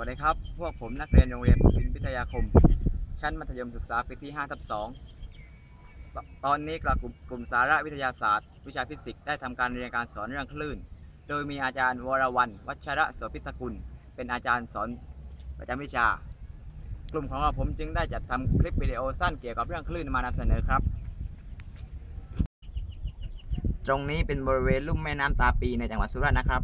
วัสดีครับ พวกผมนักเรียนโรงเรียนพินพิทยาคม ชั้นมัธยมศึกษาปีที่5ทับ2ตอนนี้กลุ่มกลุ่มสาระวิทยาศาสตร์ วิชาฟิสิกส์ได้ทำการเรียนการสอนเรื่องคลื่น โดยมีอาจารย์วรวรรณวัชระโสภิตกุล เป็นอาจารย์สอนประจำวิชา กลุ่มของเราผมจึงได้จัดทำคลิปวิดีโอสั้นเกี่ยวกับเรื่องคลื่นมานำเสนอครับ ตรงนี้เป็นบริเวณลุ่มแม่น้ำตาปีในจังหวัดสุราษฎร์นะครับ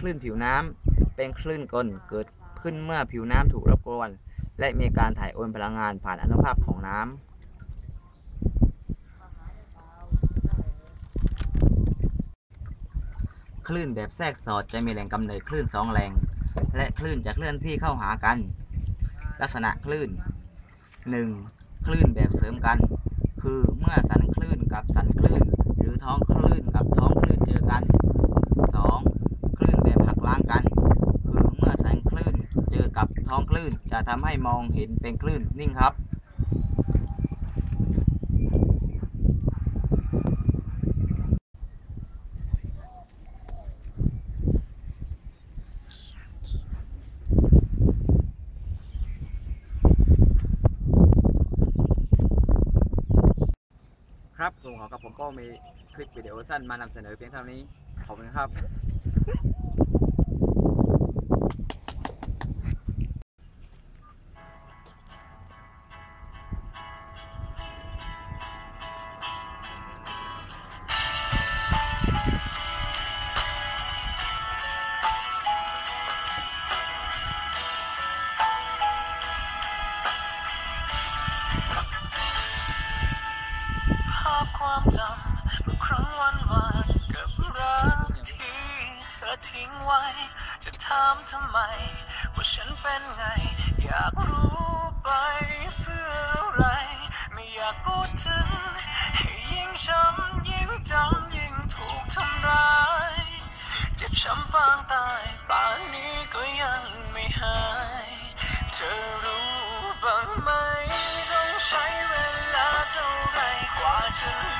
คลื่นผิวน้ำเป็นคลื่นกลเกิดขึ้นเมื่อผิวน้ำถูกรบกวน และมีการถ่ายโอนพลังงานผ่านอนุภาคของน้ำคลื่นแบบแทรกสอดจะมีแหล่งกำเนิดคลื่นสองแหล่งและคลื่นจะเคลื่อนที่เข้าหากัน ลักษณะคลื่น 1. คลื่นแบบเสริมกัน คือเมื่อสันคลื่นกับสันคลื่น หรือท้องคลื่นกับท้องคลื่นเจอกัน 2. คลื่นแบบหักล้างกัน คือเมื่อแสงคลื่นเจอกับ ท้องคลื่น จะทำให้มองเห็นเป็นคลื่นนิ่งครับครับกลุ่มของกับผมก็มีคลิปวิดีโอสั้นมานำเสนอเพียงเท่านี้ ขอบคุณครับามทำไม ว่าฉันเป็นไง อยากรู้ไปเพื่ออะไร ไม่อยากพูดถึง ให้ยิ่งช้ำยิ่งจำยิ่งถูกทำร้าย เจ็บช้ำปางตายป่านนี้ก็ยังไม่หาย เธอรู้บ้างไหมต้องใช้เวลาเท่าไรกว่าจะ